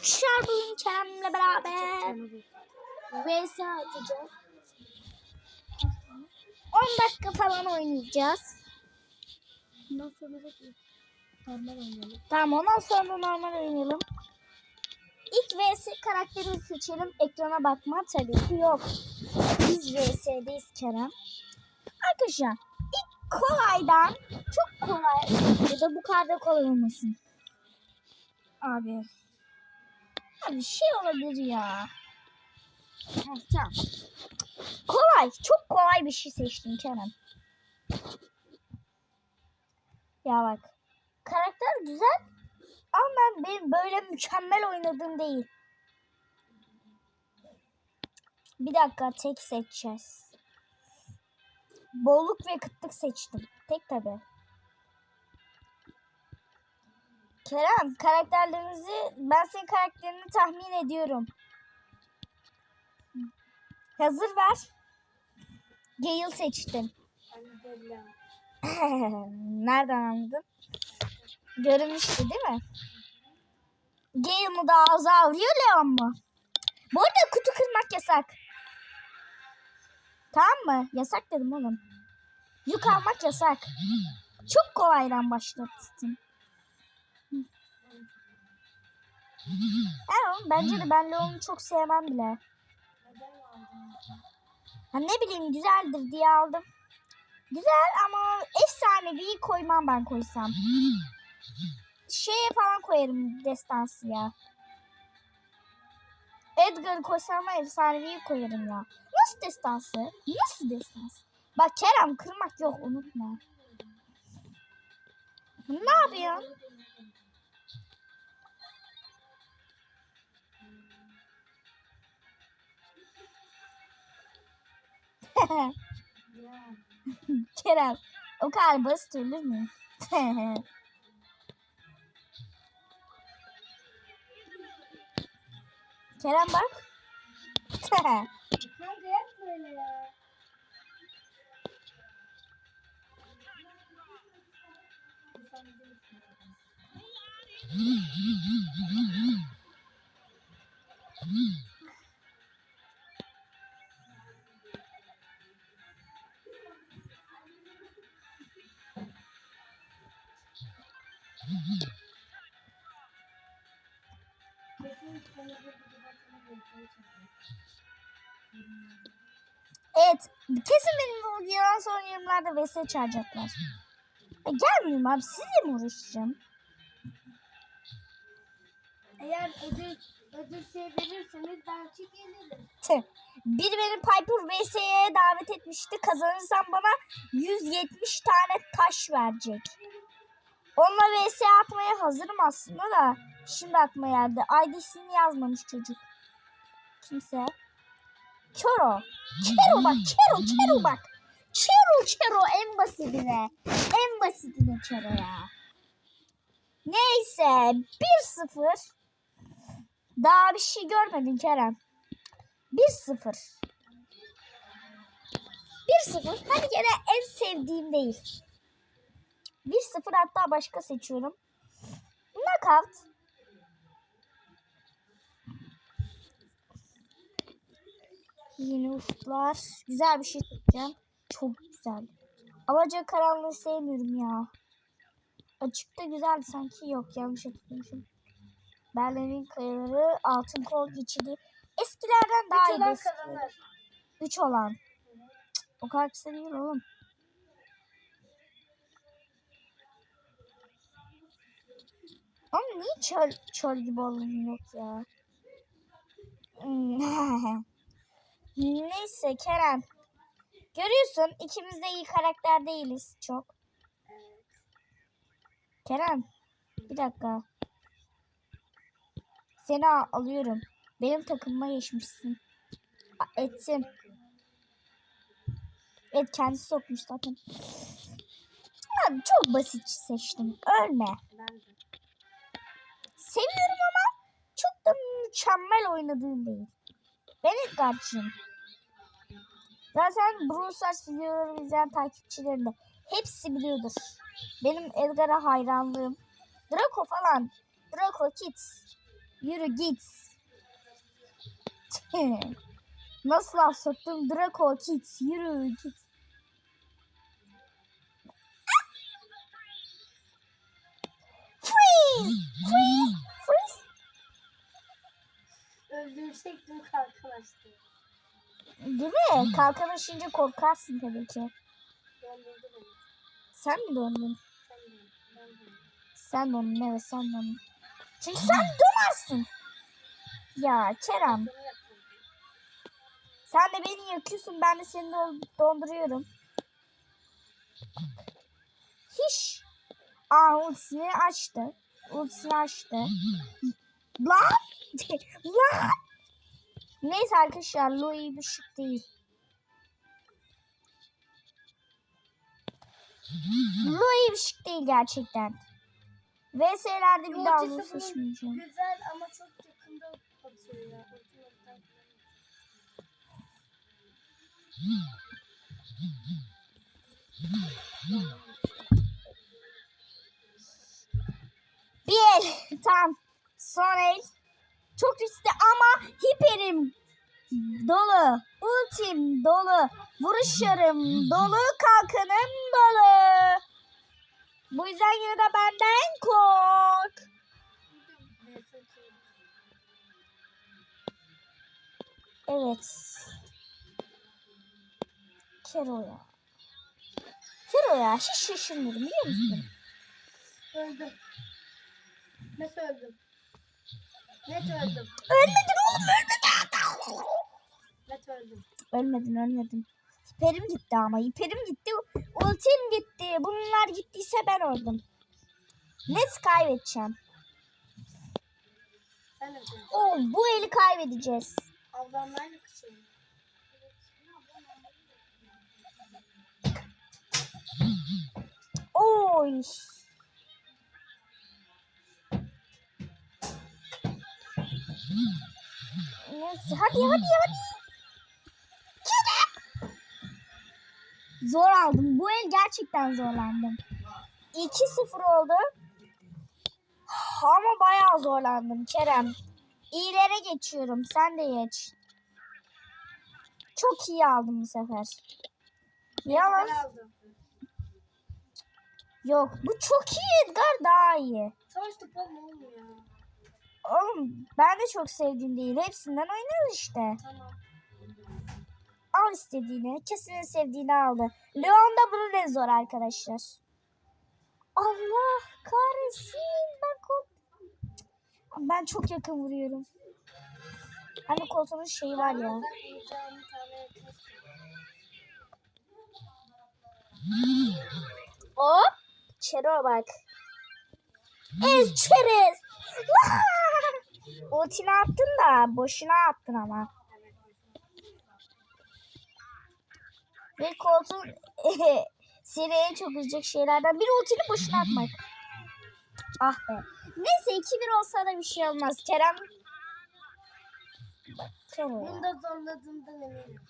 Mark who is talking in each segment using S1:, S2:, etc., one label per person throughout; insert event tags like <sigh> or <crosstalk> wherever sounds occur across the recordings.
S1: Arkadaşlar bugün Kerem'le beraber VS atacağız. 10 dakika falan oynayacağız.
S2: Bundan sonra da normal oynayalım.
S1: Tamam ondan sonra normal oynayalım. İlk VS karakterimizi seçelim. Ekrana bakma tabii ki yok. Biz VS'deyiz Kerem. Arkadaşlar ilk kolaydan çok kolay ya da bu kadar da kolay olmasın. Abi. Abi şey olabilir ya. Heh, tamam. Kolay. Çok kolay bir şey seçtim Kerem. Ya bak. Karakter güzel ama ben benim böyle mükemmel oynadığım değil. Bir dakika tek seçeceğiz. Bolluk ve kıtlık seçtim. Tek tabi. Kerem karakterlerinizi ben senin karakterini tahmin ediyorum. Hazır ver. Gale seçtim. <laughs> Nereden anladın? Görünmüştü değil mi? Gale mı daha az avlıyor Leon mu? Bu arada kutu kırmak yasak. Tamam mı? Yasak dedim oğlum. Yük almak yasak. Çok kolaydan başlattım. Evet, bence de ben Leon'u çok sevmem bile. Ha, ne bileyim güzeldir diye aldım. Güzel ama efsanevi koymam ben koysam. Şeye falan koyarım destansı ya. Edgar'ı koysam efsanevi koyarım ya. Nasıl destansı? Nasıl destansı? Bak Kerem kırmak yok unutma. Ne yapıyorsun? <laughs> Kerem o kadar basit olur mu? <laughs> Kerem bak.
S2: Kanka yap böyle ya.
S1: Evet kesin benim videodan sonra yorumlarda VS çağıracaklar. E, gelmiyorum abi sizle mi uğraşacağım?
S2: Eğer ödül, ödül şey verirseniz ben çekilirim.
S1: Tüh. Biri beni Piper VS'ye davet etmişti. Kazanırsam bana 170 tane taş verecek. Onunla VS atmaya hazırım aslında da. Şimdi aklıma geldi. ID'sini yazmamış çocuk. Kimse. Kero. Kero bak. Kero. Kero bak. Kero. Kero en basitine. En basitine Kero ya. Neyse. 1-0. Daha bir şey görmedin Kerem. 1-0. 1-0. Hadi gene en sevdiğim değil. 1-0 hatta başka seçiyorum. Knockout. Yeni ufuklar. Güzel bir şey seçeceğim. Çok güzel. Alaca karanlığı sevmiyorum ya. Açıkta güzeldi sanki. Yok yanlış hatırlamışım. Berlin'in kayaları altın kol geçidi. Eskilerden daha iyi.
S2: olan
S1: eski.
S2: kazanır.
S1: Üç olan. Cık, O kadar kısa değil oğlum. Ama niye çöl, çöl gibi yok ya? Hmm. <laughs> Neyse Kerem. Görüyorsun ikimiz de iyi karakter değiliz çok. Kerem. Bir dakika. Seni al- alıyorum. Benim takımıma geçmişsin. A- Etsin. Evet kendisi sokmuş zaten. Abi çok basit seçtim. Ölme.
S2: Ben de.
S1: Seviyorum ama çok da mükemmel oynadığım değil. Ben Edgar'cığım. Zaten Brawl Stars videoları izleyen takipçilerim de hepsi biliyordur. Benim Edgar'a hayranlığım. Draco falan. Draco Kids. Yürü git. <laughs> Nasıl laf soktum? Draco git. Yürü git. Freeze!
S2: Öldürecektim kalkamazdı.
S1: Değil mi? Kalkan aşınca korkarsın tabii ki. Sen mi dondun?
S2: Sen de. Ben de.
S1: Sen dondun evet sen dondun. Çünkü sen donarsın. Ya Kerem sen de beni yakıyorsun ben de seni do- donduruyorum. Hiç. Aa ultisini açtı. Ultisini açtı. Lan! <laughs> Lan! Neyse arkadaşlar Louis bir şık değil. Louis bir şık değil gerçekten. VS'lerde bir daha
S2: bunun
S1: seçmeyeceğim.
S2: Güzel ama çok yakında atıyor ya. Ultimate'den
S1: Bir el. Tamam. Son el. Çok riskli ama hiperim dolu. Ultim dolu. Vuruşlarım dolu. Kalkanım dolu. Bu yüzden yine de benden kork. Evet. Kero ya. Kero ya. Hiç şaşırmadım biliyor musun?
S2: Öldüm. Nasıl öldüm? Net öldüm.
S1: Ölmedin oğlum ölmedin.
S2: Net öldüm.
S1: Ölmedin ölmedin. Hiperim gitti ama. Hiperim gitti. Ultim gitti. Bunlar gittiyse ben öldüm. Net kaybedeceğim.
S2: Sen öldün.
S1: Oo, bu eli kaybedeceğiz.
S2: Ablamlarla kışıyorum.
S1: Oy. Hadi hadi hadi. Kerem. Zor aldım. Bu el gerçekten zorlandım. 2-0 oldu. Ama bayağı zorlandım Kerem. İyilere geçiyorum. Sen de geç. Çok iyi aldım bu sefer. Yalan. Yok bu çok iyi Edgar daha iyi.
S2: Savaş mu olmuyor?
S1: Oğlum ben de çok sevdiğim değil. Hepsinden oynarız işte.
S2: Tamam.
S1: Al istediğini. Kesin sevdiğini aldı. Leon da bunun en zor arkadaşlar. Allah kahretsin. Ben korktum. Ben çok yakın vuruyorum. Hani koltuğun şeyi var ya. Hop. Çero bak. Ez çerez. Ultini attın da boşuna attın ama. Ve koltuğun <laughs> seni en çok üzecek şeylerden biri ultini boşuna atmak. Ah be. Neyse 2-1 olsa da bir şey olmaz. Kerem Bak, Kerem ya.
S2: Bunu da zorladığımdan eminim.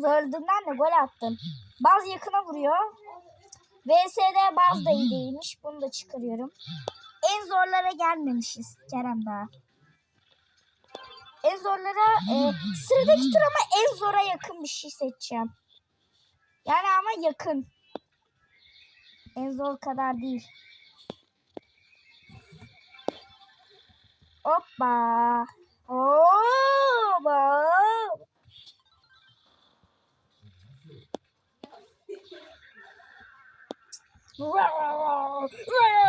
S1: Zorladığından da gol attım. Baz yakına vuruyor. VS'de baz da iyi değilmiş. Bunu da çıkarıyorum. En zorlara gelmemişiz Kerem daha. En zorlara e, sıradaki tur ama en zora yakın bir şey seçeceğim. Yani ama yakın. En zor kadar değil. Hoppa. Hoppa.
S2: Süper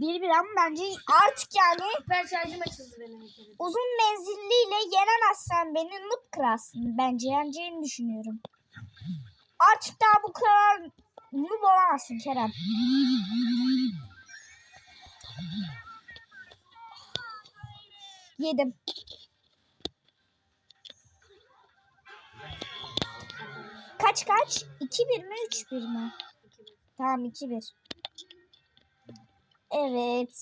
S2: Bir bir
S1: ama bence artık yani
S2: Süper şarjım açıldı benim
S1: uzun menzilliyle yenemezsen beni noob kırarsın. Bence yeneceğini düşünüyorum. Artık daha bu kadar noob olamazsın Kerem. Yedim. Kaç kaç? 2-1 mi 3-1 mi? Tamam 2-1. Evet.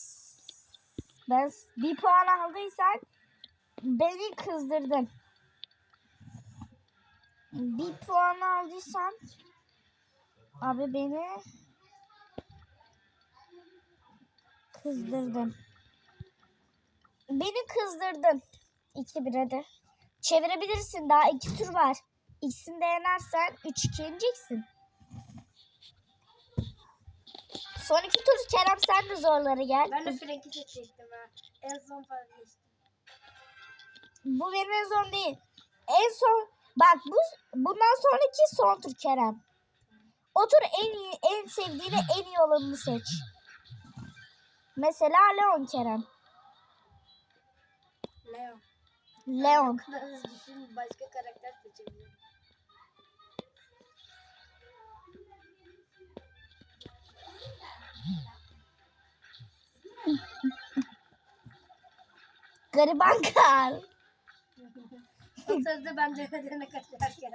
S1: Ben bir puan aldıysan beni kızdırdın. Bir puan aldıysan abi beni kızdırdın. Beni kızdırdın. 2-1 hadi. Çevirebilirsin. Daha iki tur var. İkisini de yenersen 3-2 yeneceksin. Son iki tur Kerem sen de zorlara gel.
S2: Ben de Frank'i seçecektim ha. En son vazgeçtim.
S1: Bu benim en son değil. En son bak bu bundan sonraki son tur Kerem. O tur en iyi en sevdiğini en iyi olanını seç. Mesela Leon Kerem.
S2: Leo.
S1: Leon.
S2: düşün başka karakter seçebilirim.
S1: Gariban Karl.
S2: O sırada ben denedene kaçarken.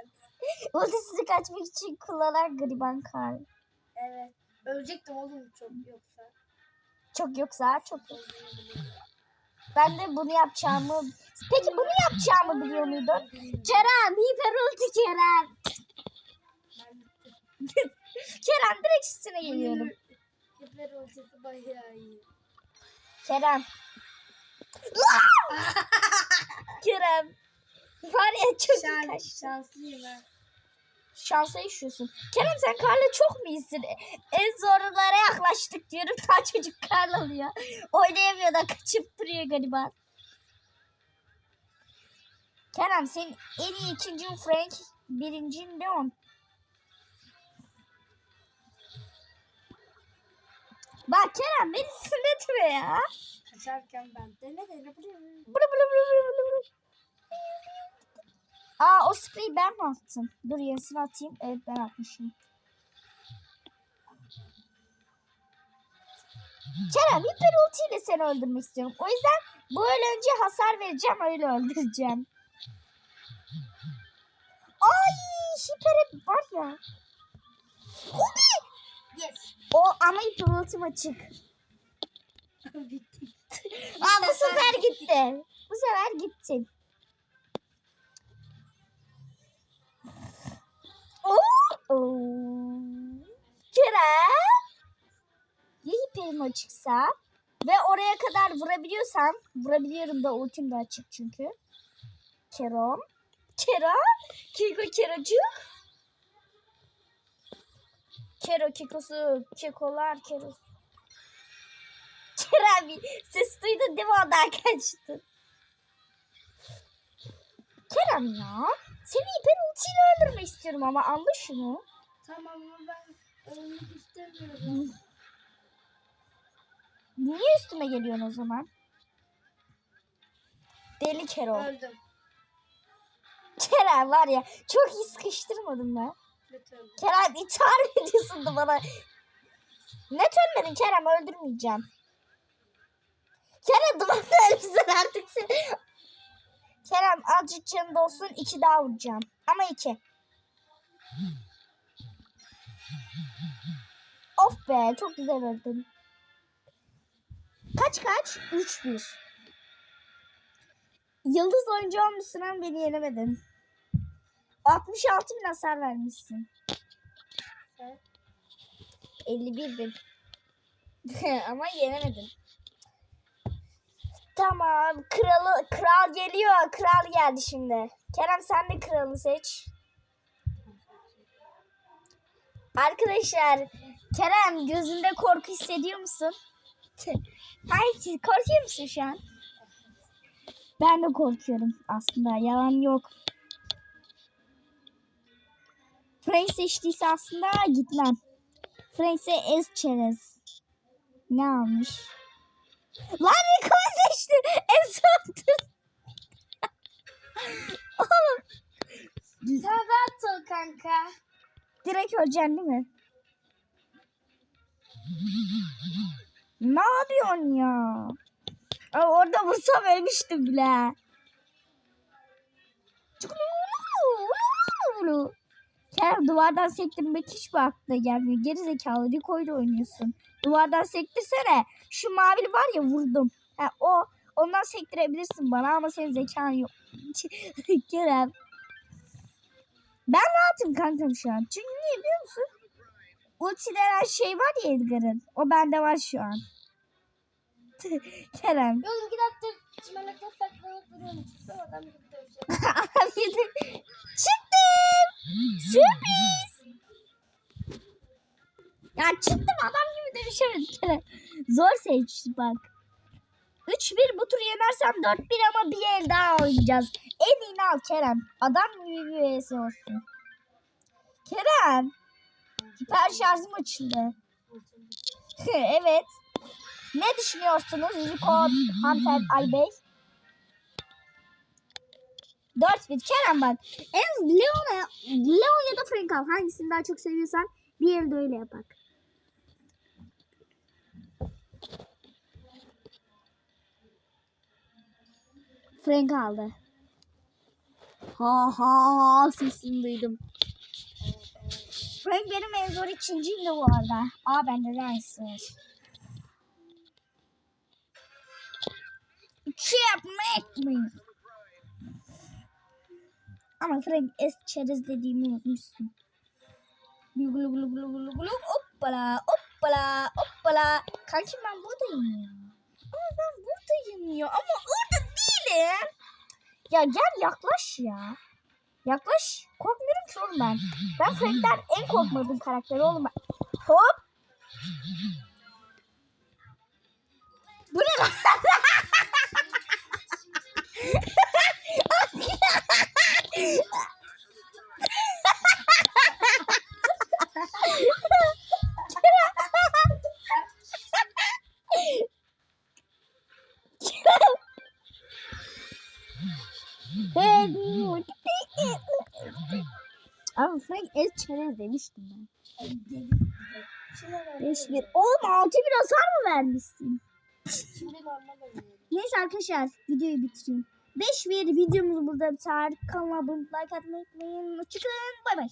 S1: Ultisini kaçmak için kullanan Gariban Karl.
S2: Evet. Ölecektim oğlum çok yoksa.
S1: Çok yoksa çok. Ben de bunu yapacağımı... Peki bunu yapacağımı biliyor muydun? Kerem, hiper ulti Kerem. Kerem direkt üstüne geliyorum.
S2: Hiper ultisi bayağı iyi.
S1: Kerem. <laughs> Kerem. Var ya çok
S2: Şans,
S1: kaçtı.
S2: şanslıyım ha.
S1: Şansa yaşıyorsun. Kerem sen Karla çok mu iyisin? En zorlara yaklaştık diyorum. Daha çocuk Karla alıyor. Oynayamıyor da kaçıp duruyor galiba. Kerem senin en iyi ikincin Frank, birincin Leon. Bak Kerem beni sinir etme ya.
S2: Kaçarken ben dene dene
S1: blı. Aa o spreyi ben mi attım? Dur yenisini atayım. Evet ben atmışım. Kerem hiper ultiyle seni öldürmek istiyorum. O yüzden böyle önce hasar vereceğim öyle öldüreceğim. Ay hiper var ya.
S2: Yes.
S1: O ama hiper ultim açık. <laughs>
S2: Bitti.
S1: Aa bu sefer gitti. Bu sefer gittin. Oo. Oo. Kerem. Ya hiperim açıksa ve oraya kadar vurabiliyorsam vurabiliyorum da ultim de açık çünkü. Kerem. Kerem. Keko Kerocuk. Kero kekosu. Kekolar kerosu. Kerem ses duydun değil mi ondan kaçtın? Kerem ya. Seni hiper ultiyle öldürmek istiyorum ama anla şunu.
S2: Tamam ama ben ölmek istemiyorum.
S1: Niye üstüme geliyorsun o zaman? Deli Kero.
S2: Öldüm.
S1: Kerem var ya çok iyi sıkıştırmadım ben.
S2: Lütfen.
S1: Kerem mı ediyorsun da bana? Net ölmedin Kerem öldürmeyeceğim. Kerem duvarda ölmüşsün artık sen. Kerem azıcık canın olsun iki daha vuracağım. Ama iki. Of be çok güzel öldün. Kaç kaç? 3-1. Yıldız oyuncu olmuşsun ama beni yenemedin. 66 bin hasar vermişsin.
S2: Sen?
S1: 51 bin. <laughs> Ama yenemedin. Tamam. Kralı, kral geliyor. Kral geldi şimdi. Kerem sen de kralı seç. Arkadaşlar Kerem gözünde korku hissediyor musun? <laughs> Hayır korkuyor musun şu an? Ben de korkuyorum aslında yalan yok. Frank seçtiyse aslında gitmem. Frank'se ez çerez. Ne almış? Lan Rico seçti. En son tur. Oğlum
S2: Sen rahat ol kanka.
S1: direkt öleceksin değil mi? Ne yapıyorsun ya? Aa, orada vursam ölmüştüm bile. Kerem duvardan sektirmek hiç mi aklına gelmiyor? Geri zekalı Rico oynuyorsun. Duvardan sektirsene. Şu mavili var ya vurdum. Ha, o ondan sektirebilirsin bana ama senin zekan yok. <laughs> Kerem. Ben rahatım kankam şu an. Çünkü niye biliyor musun? Ulti denen şey var ya Edgar'ın. O bende var şu an. <laughs> Kerem.
S2: Oğlum git attır. Çimenlikte saklanıp duruyorum. Adam <laughs>
S1: Çıktım. Sürpriz. Ya çıktım adam gibi dövüşemedim Kerem. Zor seçti bak. 3-1 bu turu yenersem 4-1 ama bir el daha oynayacağız. En iyini al Kerem. Adam gibi bir vs olsun. Kerem. Hiper şarjım açıldı. <laughs> evet. Ne düşünüyorsunuz Rico Hunter Albey? 4-1 Kerem bak. En Leon'a Leon ya da Frank al. Hangisini daha çok seviyorsan bir elde öyle yapak. Frank aldı. Ha ha ha sesini duydum. Frank benim en zor ikinciyim de bu arada. Aa bende Lancer. Checkmate mi? Ama Frank es çerez dediğimi unutmuşsun. Gulu gulu gulu gulu gulu gulu hoppala hoppala hoppala. Kankim ben buradayım ya. Ama ben buradayım ya. Ama orada değilim. Ya gel yaklaş ya. Yaklaş. Korkmuyorum ki oğlum ben. Ben Frank'ten en korkmadığım karakteri oğlum ben. Hop. Bu ne lan? <laughs> Ama Frank es çerez demiştim ben. 5-1. Oğlum 6 bir hasar mı vermişsin? Neyse arkadaşlar videoyu bitireyim. 5-1 videomuz burada biter. Kanala abone olmayı, like atmayı unutmayın. Hoşçakalın. Bay bay.